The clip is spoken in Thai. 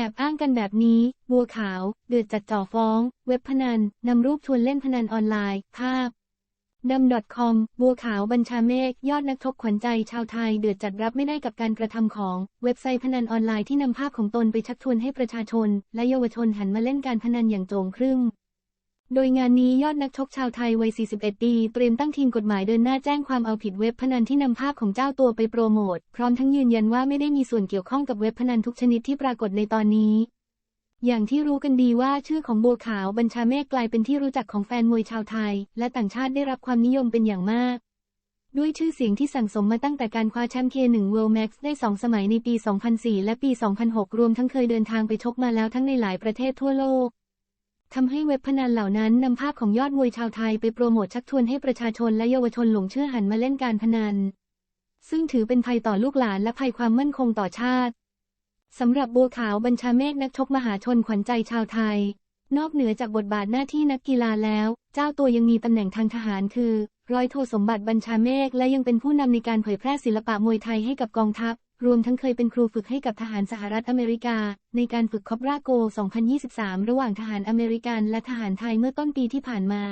อบอ้างกันแบบนี้ บัวขาว เดือดจัดจ่อฟ้อง เว็บพนัน นำรูปชวนเล่นพนันออนไลน์ ภาพดำ .com บัวขาวบัญชาเมฆยอดนักทกขวัญใจชาวไทย เดือดจัดรับไม่ได้กับการกระทำของ เว็บไซต์พนันออนไลน์ที่นำภาพของตนไปชักชวนให้ประชาชน และเยาวชนหันมาเล่นการพนันอย่างโจงครึ่ม โดยงานนี้ยอดนักชกชาวไทยวัย 41 ปี เตรียมตั้งทีมกฎหมายเดินหน้าแจ้งความเอาผิดเว็บพนันที่นำภาพของเจ้าตัวไปโปรโมท พร้อมทั้งยืนยันว่าไม่ได้มีส่วนเกี่ยวข้องกับเว็บพนันทุกชนิดที่ปรากฏในตอนนี้ อย่างที่รู้กันดีว่าชื่อของบัวขาวบัญชาเมฆกลายเป็นที่รู้จักของแฟนมวยชาวไทย และต่างชาติได้รับความนิยมเป็นอย่างมาก ด้วยชื่อเสียงที่สั่งสมมาตั้งแต่การคว้าแชมป์ K1 World Max ได้สองสมัยในปี 2004 และปี 2006 รวมทั้งเคยเดินทางไปชกมาแล้วทั้งในหลายประเทศทั่วโลก ทำให้เว็บพนันเหล่านั้นนำภาพของยอดมวยชาวไทยไปโปรโมทชักชวนให้ประชาชนและเยาวชนหลงเชื่อหันมาเล่นการพนัน ซึ่งถือเป็นภัยต่อลูกหลานและภัยความมั่นคงต่อชาติสำหรับบัวขาวบัญชาเมฆนักชกมหาชนขวัญใจชาวไทย นอกเหนือจากบทบาทหน้าที่นักกีฬาแล้ว เจ้าตัวยังมีตำแหน่งทางทหารคือ ร้อยโทสมบัติบัญชาเมฆและยังเป็นผู้นำในการเผยแพร่ศิลปะมวยไทยให้กับกองทัพ รวมทั้งเคยเป็นครูฝึกให้กับทหารสหรัฐอเมริกา ในการฝึกคอบราโก 2023 ระหว่างทหารอเมริกันและทหารไทยเมื่อต้นปีที่ผ่านมา